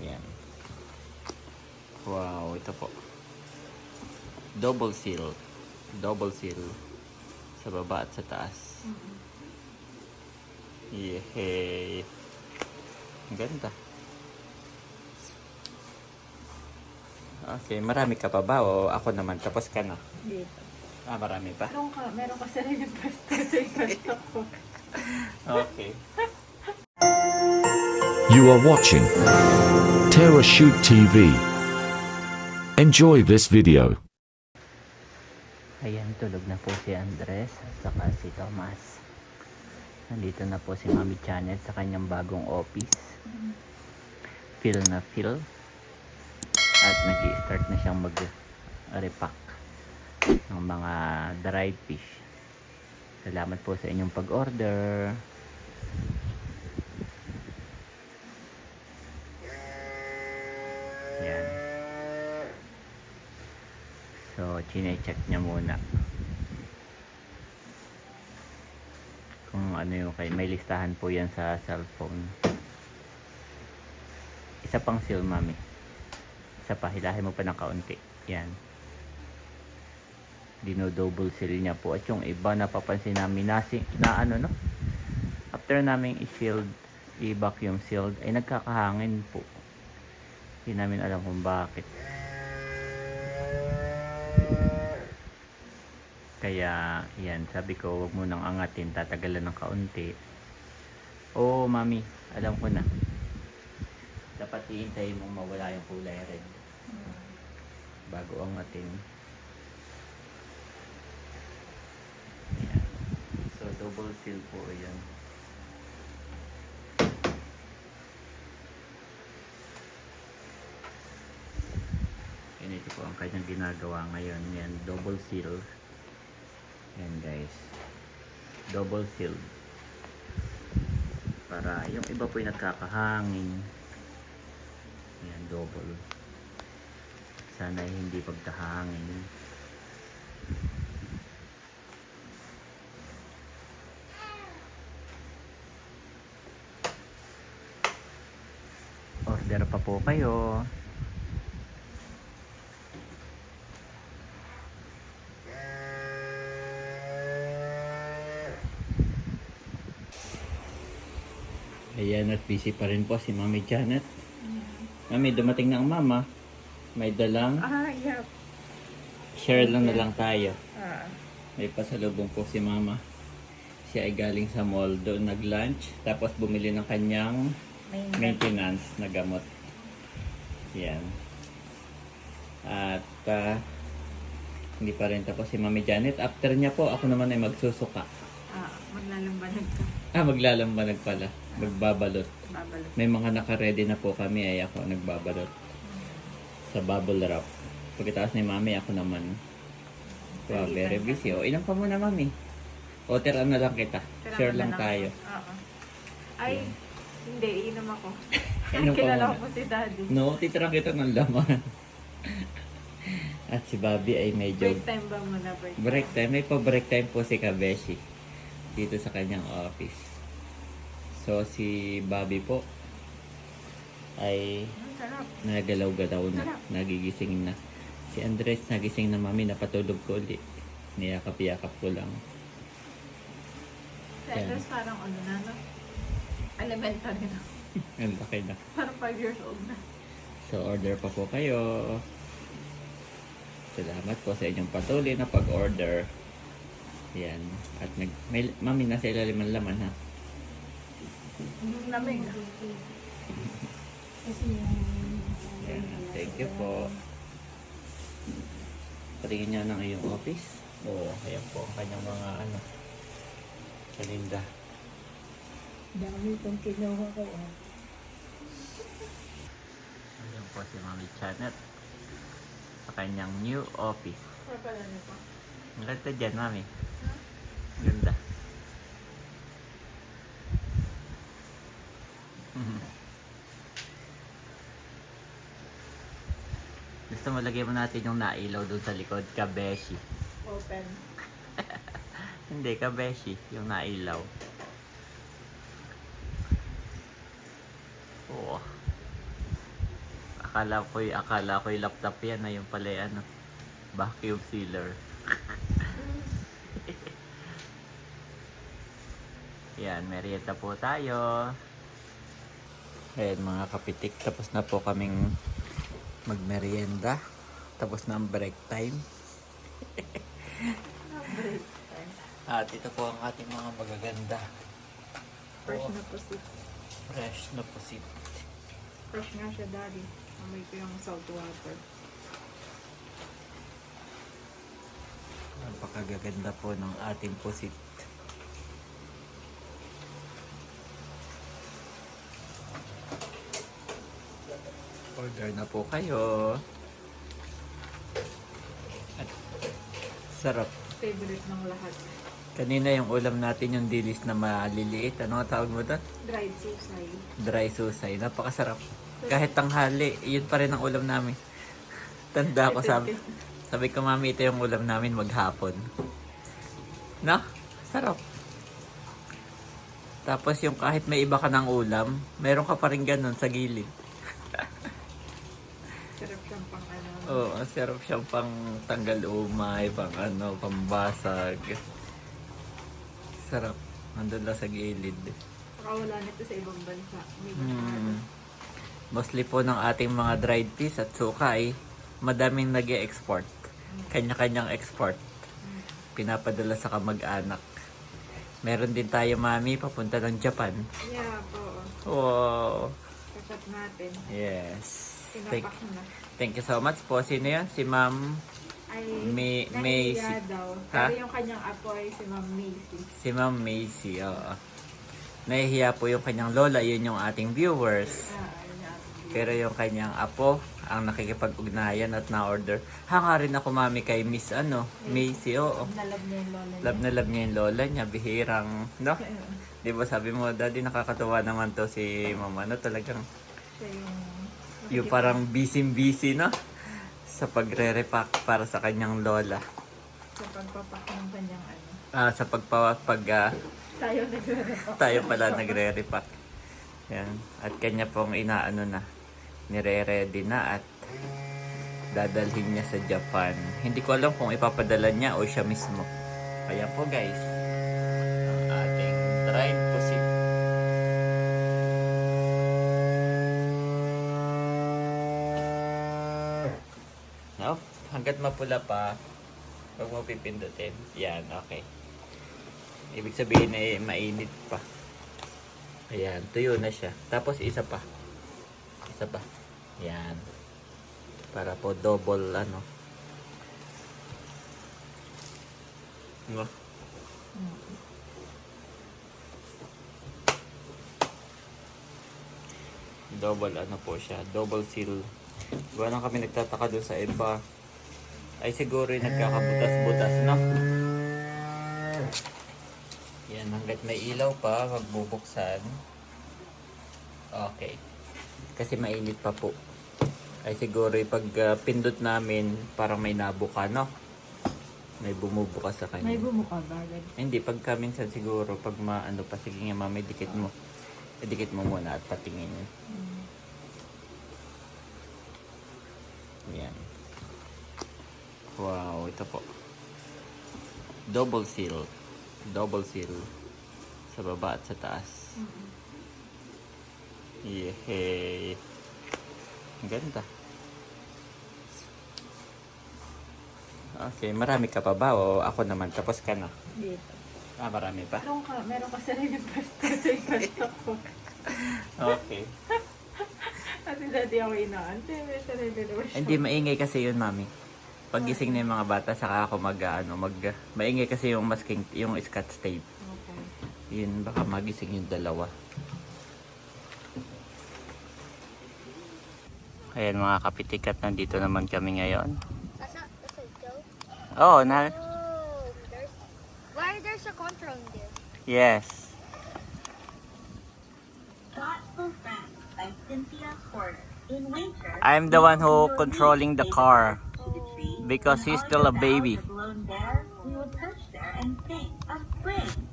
Ayan. Wow, ito po. Double seal. Double seal. Sa baba at sa taas. Yehey. Ang ganda. Okay, marami ka pa ba o ako naman tapos ka na? Dito. Ah, marami pa? Meron ka, meron ka sarili pwesto. Ito yung ko. Okay. You are watching Terra Shoot TV. Enjoy this video. Ayan, tulog na po si Andres at saka si Thomas. Nandito na po si Mami Janet sa kanyang bagong office. Feel na feel. At nag start na siyang mag-repack ng mga dried fish. Salamat po sa inyong pag-order. Yan. So, chine-check niya muna. Kung ano yung kay may listahan po yan sa cellphone. Isa pang seal, mami. Isa pa, hilahin mo pa ng kaunti. Yan. Dino-double seal niya po. At yung iba, napapansin namin na, na ano, no? After namin i-shield, i-vacuum sealed, ay nagkakahangin po. Hindi namin alam kung bakit. Kaya, yan, sabi ko, wag mo nang angatin, tatagalan ng kaunti. Oo, mami, alam ko na. Dapat iintay mong mawala yung kulay red. Bago angatin. Yan. So, double seal po yan. Ang kanyang ginagawa ngayon. Yan, double seal. Yan guys. Double seal. Para yung iba po yung nagkakahangin. Yan, double. Sana hindi pagkahangin. Order pa po kayo. Ayan at busy pa rin po si Mami Janet. Mami, dumating na ang mama. May dalang. Ah, yeah. Share lang na lang tayo. Ah, May pasalubong po si mama. Siya ay galing sa mall doon nag-lunch. Tapos bumili ng kanyang maintenance na gamot. Yan. At ah, hindi pa rin tapos si Mami Janet. After niya po, ako naman ay magsusuka. Ah, maglalambanag ka. Ah, maglalambanag pala. Magbabalot. Babalot. May mga naka-ready na po kami ay ako nagbabalot sa bubble wrap. Pagkatapos ni mami, ako naman. Wow, very busy. O, ilan pa muna mami? O, tira na lang kita. Tira Share lang na tayo. Oo. Ay, hindi. Inom ako. Inom Kilala ko po si daddy. No, titira kita ng laman. At si Bobby ay medyo Break time ba muna? Break time. break time. May pa-break time po si Kabeshi dito sa kanyang office. So, si Bobby po ay nagalaw-galaw na, nagigising na. Si Andres nagising na mami, napatulog ko ulit. Niyakap-yakap ko lang. Si Andres parang ano na, no? Elementary na. Ang laki na. Parang 5 years old na. So, order pa po kayo. Salamat po sa inyong patuloy na pag-order. Yan. At nag, may, mami, nasa ilalim ang laman ha. Lamig. Yan. Thank you po. Patingin niya ng iyong office. Oo, ayan po. ang Kanyang mga ano. Kalinda. Dami kong kinuha ko. Oh. Ayan po si Mami Janet. Sa kanyang new office. Ang ganda dyan, Mami. Gusto mo lagay mo natin yung nailaw doon sa likod, kabeshi. Open. Hindi, kabeshi, yung nailaw. Oo. akala ko akala ko yung laptop yan na yung pala yung ano, vacuum sealer. Yan, merienda po tayo. Ayan mga kapitik, tapos na po kaming magmerienda. Tapos na ang break time. Break time. At ito po ang ating mga magaganda. Fresh Oh, na po si fresh na pusit. Fresh nga siya, daddy. Amoy ko yung salt water. Napakagaganda po ng ating pusit. Order na po kayo. At sarap. Favorite ng lahat. Kanina yung ulam natin yung dilis na maliliit. Ano nga tawag mo doon? Dried susay. Dry susay. Napakasarap. Kahit tanghali, yun pa rin ang ulam namin. Tanda ko sabi. Sabi ko, mami, ito yung ulam namin maghapon. No? Sarap. Tapos yung kahit may iba ka ng ulam, meron ka pa rin ganun sa gilid. Siyang pang ano. Oo, ang sarap siyang pang tanggal umay, pang ano, pambasag. Sarap. Nandun lang sa gilid. Baka wala nito sa ibang bansa. May Hmm. Mostly po ng ating mga dried fish at sukay, madaming nag export Kanya-kanyang export. Pinapadala sa kamag-anak. Meron din tayo, mami, papunta ng Japan. Yeah po. Wow! Kakat natin. Yes. Thank. Thank you so much po. Sino yan? Si Ma'am, Ay, May- Macy. daw. Ha? Pero yung kanyang apo ay si Ma'am Macy. si Ma'am Macy. Oo. Nahihiya po yung kanyang lola. Yun yung ating viewers. Ah, ayun. Pero yung kanyang apo, ang nakikipag-ugnayan at na-order. Hanga rin ako mami kay Miss ano, Macy, oo. Nalab niya yung lola niya. Love na love niya yung lola niya, bihirang, no? Di ba sabi mo, daddy nakakatuwa naman to si mama, no? Talagang Siya yung... yung parang busy-busy, no? Sa pagre-repack para sa kanyang lola. Sa pagpapak ng kanyang ano. Ah, sa pagpa, pag ah, Tayo nagre-repack. tayo pala nagre-repack. Yan. At kanya pong inaano na, nire-ready na at dadalhin niya sa Japan. Hindi ko alam kung ipapadala niya o siya mismo. Ayan po guys. Ang ating dried Hanggat mapula pa, huwag mo pipindutin. Yan, okay. Ibig sabihin ay mainit pa. Ayan, tuyo na siya. Tapos isa pa. Isa pa. Yan. Para po double ano. Diba? Double ano po siya. Double seal. Diba nang kami nagtataka doon sa iba. Ay siguro yung nagkakabutas-butas, no? Yan, hanggat may ilaw pa, magbubuksan. Okay. Kasi mainit pa po. Ay siguro yung pag ah, pindot namin, parang may nabuka, no? May bumubukas sa kanya. May bumuka ba? Hindi, pagka minsan siguro, pag maano pa, sige nga mami, dikit mo. Idikit mo muna at patingin. Yan. Wow, ito po. Double seal. Double seal. Sa baba at sa taas. Yehey. Ang ganda. Okay, marami ka pa ba? O ako naman, tapos ka na. Dito. Ah, marami pa? Meron ka, meron ka sarili. Ito yung pwesto ko. Okay. Kasi dati ako inaante. May sarili naman siya. Hindi, maingay kasi yun, mami. Pagising na yung mga bata, saka ako mag, ano, mag, maingay kasi yung masking, yung scotch tape. Okay. Yun, baka magising yung dalawa. Ayan mga kapitikat, nandito naman kami ngayon. That's not, that's a joke. Oh, na, Oh, there's, why there's a control in there? yes. Thoughtful Friends by Cynthia Porter. In winter, I'm the one who controlling the car. Because he's still a baby.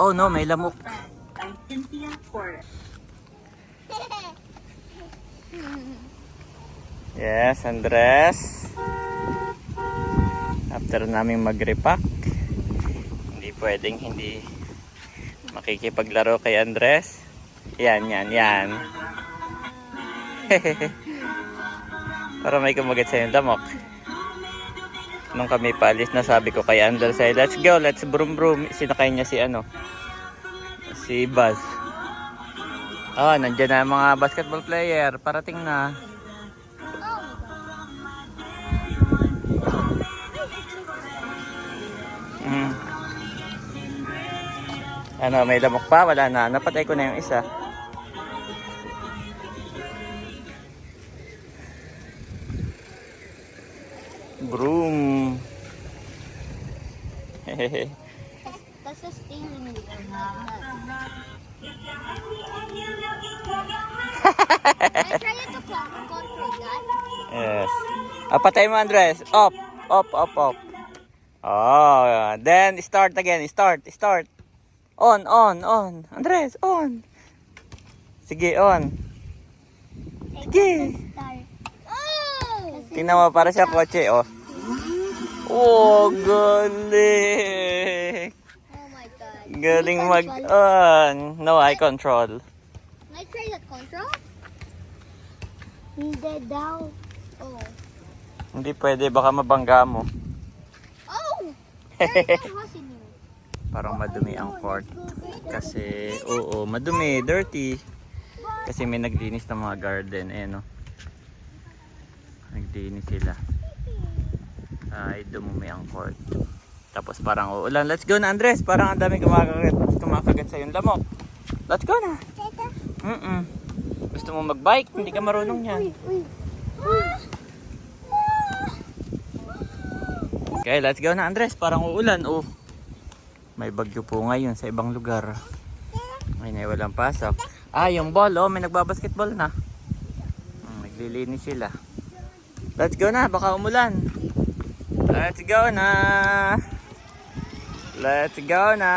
Oh no, may lamok. Yes, Andres. After naming mag-repack, hindi pwedeng hindi makikipaglaro kay Andres. Yan, yan, yan. Para may kumagat sa yung damok. Nung kami paalis na sabi ko kay Andres ay let's go, let's broom broom. Sinakay niya si ano, si Buzz. Oh, nandiyan na mga basketball player. Parating na. Mm. Ano, may lamok pa? Wala na. Napatay ko na yung isa. Broom. Wheel. Can I try to con- control that? yes. Ah, patay mo, Andres. Up. Up, up, up. Oh, then start again. Start, start. On, on, on. Andres, on. Sige, on. Sige. Oh! Tingnan mo, para siya kotse, oh. Oh, galing. Oh my god. Galing I mag on. No eye control. Can I try that control? Hindi daw. Oh. Hindi pwede, baka mabangga mo. Oh! Parang madumi ang court. Kasi, oo, madumi, dirty. Kasi may naglinis ng mga garden, eh, no? Naglinis sila. Ay, dumumi ang court. Tapos parang uulan. Let's go na, Andres. Parang ang daming kumakagat, kumakagat sa yung lamok. Let's go na. Mm-mm. Gusto mo magbike? Hindi ka marunong yan. Okay, let's go na, Andres. Parang uulan, oh. May bagyo po ngayon sa ibang lugar. Ay, na walang pasok. Ah, yung ball, oh. May nagbabasketball na. Hmm, naglilinis sila. Let's go na, baka umulan. Let's go na. Let's go na.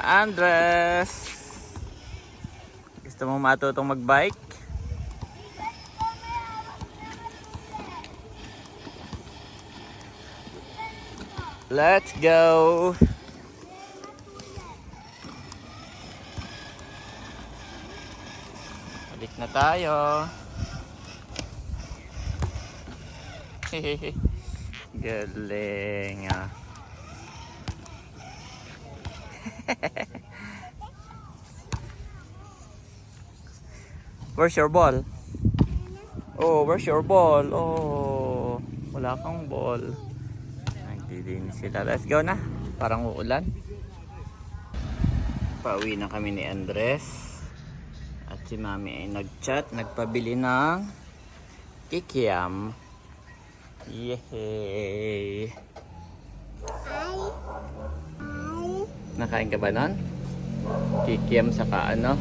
Andres. Gusto mo matutong magbike? Let's go. Balik na tayo. Galing ah. Where's your ball? Oh, where's your ball? Oh, wala kang ball. Nagdidinis sila. Let's go na. Parang uulan. Pauwi na kami ni Andres. At si Mami ay nag-chat. Nagpabili ng kikiam. Yehey! Nakain ka ba nun? Kikiam saka ano?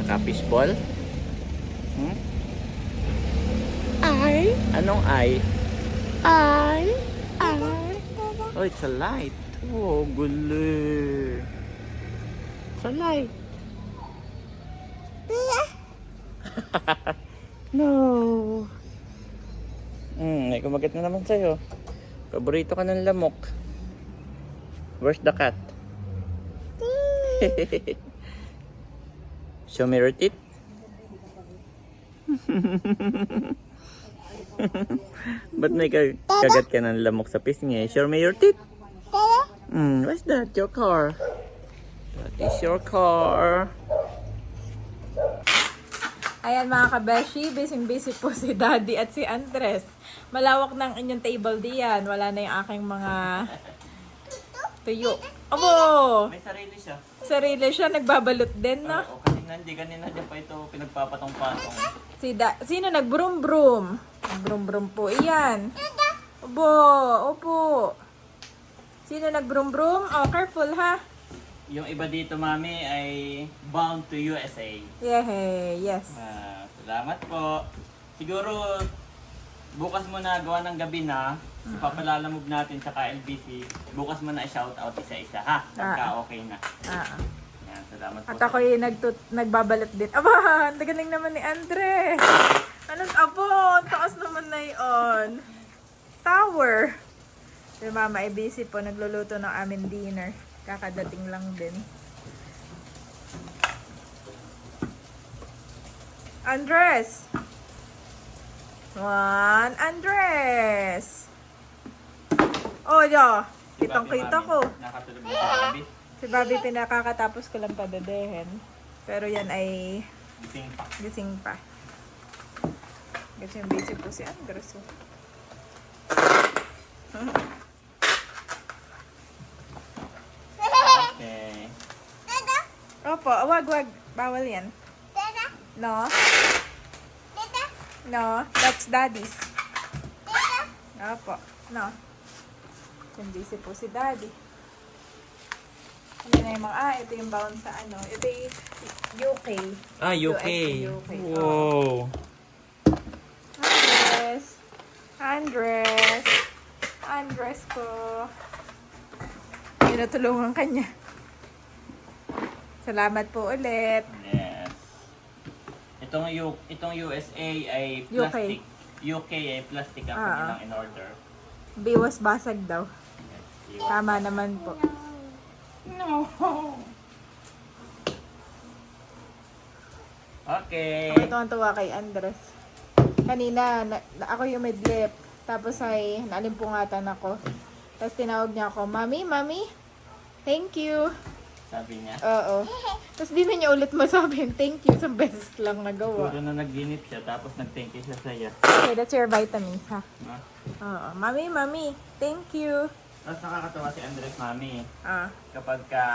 Saka fishball? Hmm? Ay? Anong ay? Ay? Ay? Oh, it's a light. Oh, guli. It's a light. no. Hmm, may kumagat na naman sa'yo. Paborito ka ng lamok. Where's the cat? Show me your teeth. Ba't may kag- kagat ka ng lamok sa pisngi? Show me your teeth. Hmm, what's that? Your car. That is your car. Ayan mga kabeshi, busy-busy po si Daddy at si Andres. Malawak ng inyong table diyan. Wala na yung aking mga tuyo. Abo! May sarili siya. Sarili siya, nagbabalot din, no? Oo, kanina hindi, kanina niya pa ito pinagpapatong-patong. Si da Sino nag-broom-broom? Broom-broom po. Iyan. Opo, opo. Sino nag-broom-broom? Oh, careful ha. Yung iba dito, mami, ay bound to USA. Yeah, yes. Ah, salamat po. Siguro, bukas mo na gawa ng gabi na, ipapalalamog natin sa KLBC. Bukas mo na i-shout out isa-isa, ha? Pagka okay na. Ah, ah. Yan, salamat po. At ako'y nagtut nagbabalot din. Aba, ang galing naman ni Andres. Anong abo? Ang taas naman na yun. Tower. Si mama ay busy po. Nagluluto ng amin dinner. Kakadating lang din. Andres! One, Andres! Oh, yo. Kitang kita ko. Si Bobby. Si pinakakatapos ko lang padadehin. Pero yan ay Gising pa. gising pa. Gising busy po si Andres. oh. Okay. Opo, wag wag. Bawal yan. No? No, that's daddy's. Opo, no. Yung busy po si daddy. Ano na yung mga, ah, ito yung bound sa ano. Ito yung UK. Ah, UK. UK. Wow. Andres. Andres. Andres ko. Tinutulungan ka niya. Salamat po ulit. Yes. Itong U itong USA ay plastic. UK ay plastic ang Ah, ah. kanilang in order. Biwas basag daw. Yes. Tama naman po. No. Okay. Ako tuwang-tuwa kay Andres. Kanina, na, na- ako yung midlip. Tapos ay, naalimpungatan ako. Tapos tinawag niya ako, Mami, Mami, thank you. Sabi niya. Oo. Tapos di na niya ulit masabi, thank you. Isang beses lang nagawa. Puro na nagginip siya tapos nag-thank you siya sa'yo. Okay, that's your vitamins, ha? No? Oo. Mami, Mami, thank you. Tapos nakakatawa si Andres Mami. Ah, Kapag ka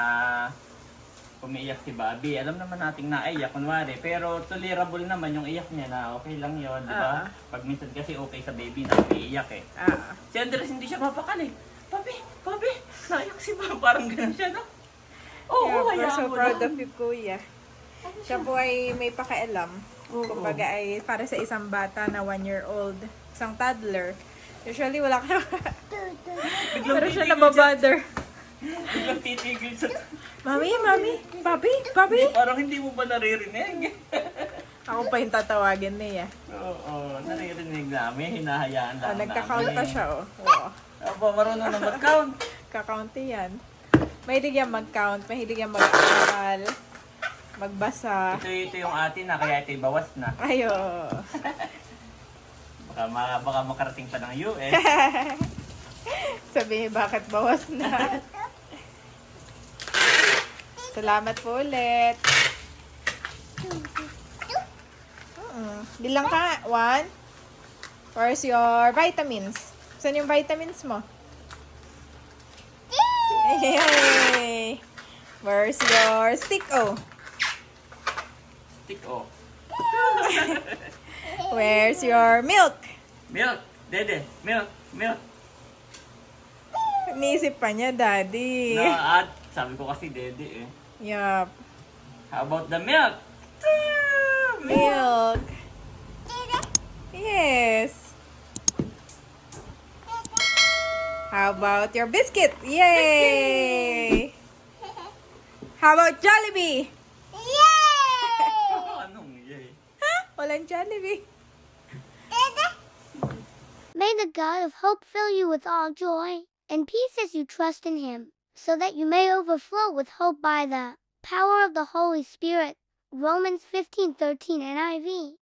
umiiyak si Bobby, alam naman nating naiyak, kunwari. Pero tolerable naman yung iyak niya na okay lang yon di ba? Ah. Pag minsan kasi okay sa baby na umiiyak eh. ah. Si Andres hindi siya mapakali. Papi, papi, naiyak si Bobby. Parang ganun siya, no? Oo, yeah, we're hayaan so mo proud lang. of you, Kuya. Siya po ay may pakialam. Oo. Kumbaga ay para sa isang bata na one year old, isang toddler. Usually wala ka Pero siya nababother. Biglang titigil siya. Mami, mami, papi, papi. Parang hindi mo ba naririnig? Ako pa yung tatawagin niya. Oo, naririnig namin. Hinahayaan Oh, lang nagka-count namin. siya, oh. Oo. Aba, marunong na mag-count. Kakaunti yan. Mahilig yan mag-count, mahilig yan mag-aral, magbasa. Ito, ito yung atin na, kaya ito'y bawas na. Ayo. Baka, ma, baka makarating pa ng US. Sabi, bakit bawas na? Salamat po ulit. Mm, Bilang ka. One. Where's your vitamins? Saan yung vitamins mo? Yay! Where's your stick O? Stick o. Where's your milk? Milk! Dede! Milk! Milk! Iniisip pa niya, daddy. Na at sabi ko kasi dede eh. Yup. How about the milk? Milk. Yes. How about your biscuit? Yay! How about Jollibee? Anong yay? Walang Jollibee. May the God of hope fill you with all joy and peace as you trust in him, so that you may overflow with hope by the power of the Holy Spirit. Romans 15:13 NIV.